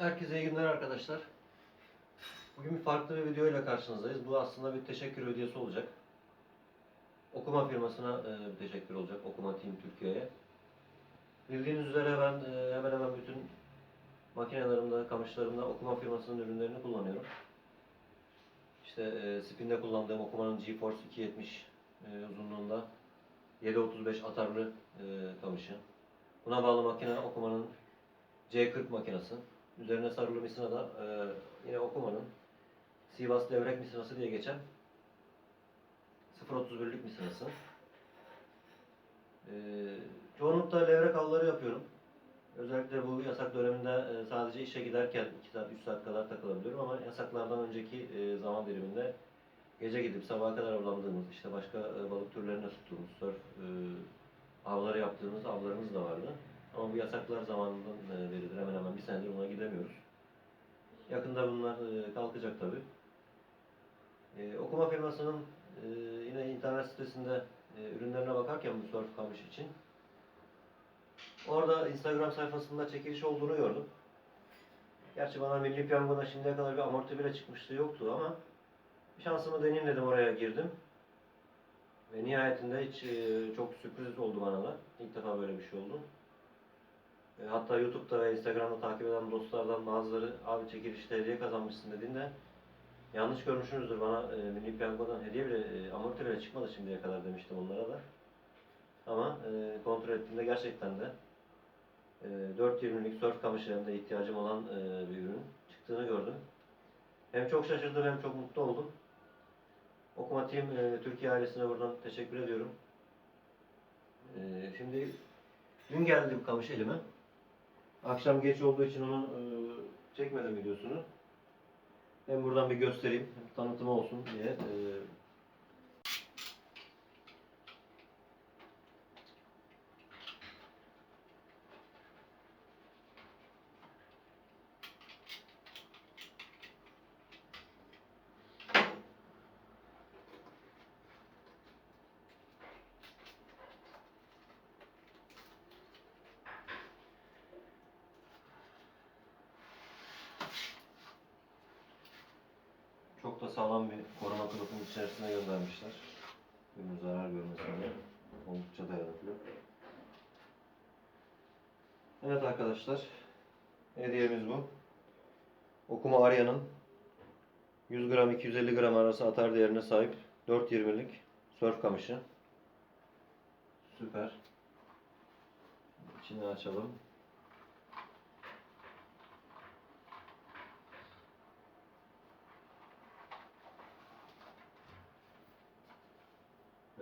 Herkese iyi günler arkadaşlar. Bugün bir farklı bir video ile karşınızdayız. Bu aslında bir teşekkür videosu olacak. Okuma firmasına e, bir teşekkür olacak. Okuma Team Türkiye'ye. Bildiğiniz üzere ben e, hemen hemen bütün makinelerimde, kamışlarımda okuma firmasının ürünlerini kullanıyorum. İşte e, spinde kullandığım okumanın GeForce 270 e, uzunluğunda 735 atarlı kamışı. Buna bağlı makine okumanın C40 makinesi. Üzerine sarılı misina da e, yine okumanın Sivas Levrek misinası diye geçen 0.31'lik misinası. E, çoğunlukla levrek avları yapıyorum. Özellikle bu yasak döneminde e, sadece işe giderken 2 saat 3 saat kadar takılabiliyorum ama yasaklardan önceki e, zaman diliminde gece gidip sabaha kadar avlandığımız, işte başka e, balık türlerine tuttuğumuz, surf avları yaptığımız avlarımız da vardı. Ama bu yasaklar zamanından e, beridir hemen hemen bir senedir ona gidemiyoruz. Yakında bunlar e, kalkacak tabi. okuma firmasının e, yine internet sitesinde e, ürünlerine bakarken bu surf kamış için orada Instagram sayfasında çekiliş olduğunu gördüm. Gerçi bana Milli Piyango'da şimdiye kadar bir amorti bile çıkmıştı yoktu ama şansımı deneyeyim dedim oraya girdim. Ve nihayetinde hiç e, çok sürpriz oldu bana da. İlk defa böyle bir şey oldu. E, Hatta YouTube'da ve Instagram'da takip eden dostlardan bazıları abi çekilişte hediye kazanmışsın dediğinde yanlış görmüşsünüzdür bana e, Milli Piyango'dan hediye bile, e, amorti bile çıkmadı şimdiye kadar demiştim onlara da. Ama e, kontrol ettiğimde gerçekten de e, 4.20'lik surf kamışlarında ihtiyacım olan e, bir ürün çıktığını gördüm. Hem çok şaşırdım hem çok mutlu oldum. Okuma Team e, Türkiye ailesine buradan teşekkür ediyorum. E, şimdi dün geldi bu kamış elime. Akşam geç olduğu için onu e, çekmedim videosunu. Hem buradan bir göstereyim, tanıtımı olsun diye. E, çok da sağlam bir koruma kılıfının içerisine göndermişler. Ürün zarar görmesin diye. Oldukça dayanıklı. Evet arkadaşlar. Hediyemiz bu. Okuma Arya'nın 100 gram 250 gram arası atar değerine sahip 4.20'lik surf kamışı. Süper. İçini açalım.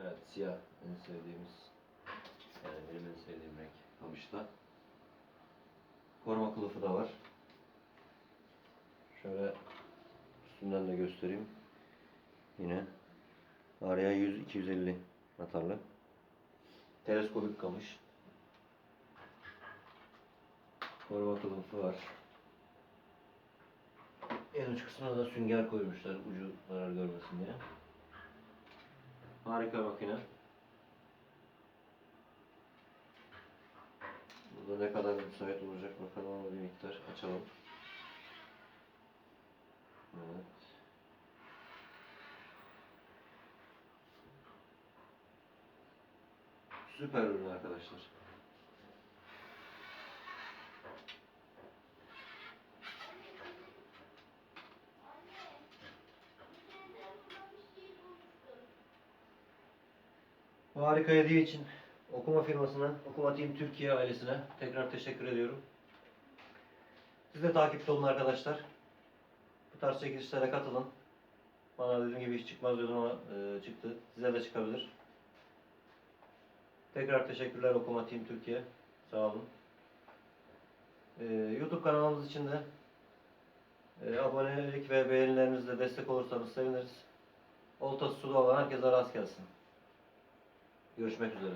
Evet siyah en sevdiğimiz yani benim en sevdiğim renk kamışta. Koruma kılıfı da var. Şöyle üstünden de göstereyim. Yine Arya 100-250 atarlı. Teleskopik kamış. Koruma kılıfı var. En uç kısmına da sünger koymuşlar ucu zarar görmesin diye. Harika makine. Burada ne kadar müsait olacak bakalım ama bir miktar açalım. Evet. Süper ürün arkadaşlar. Bu harika hediye için okuma firmasına, Okuma Team Türkiye ailesine tekrar teşekkür ediyorum. Siz de takipte olun arkadaşlar. Bu tarz çekilişlere katılın. Bana dediğim gibi hiç çıkmaz diyordum ama e, çıktı. Size de çıkabilir. Tekrar teşekkürler Okuma Team Türkiye. Sağ olun. E, YouTube kanalımız için de e, abonelik ve beğenilerinizle destek olursanız seviniriz. Oltası suda olan herkese rast gelsin. Görüşmek üzere.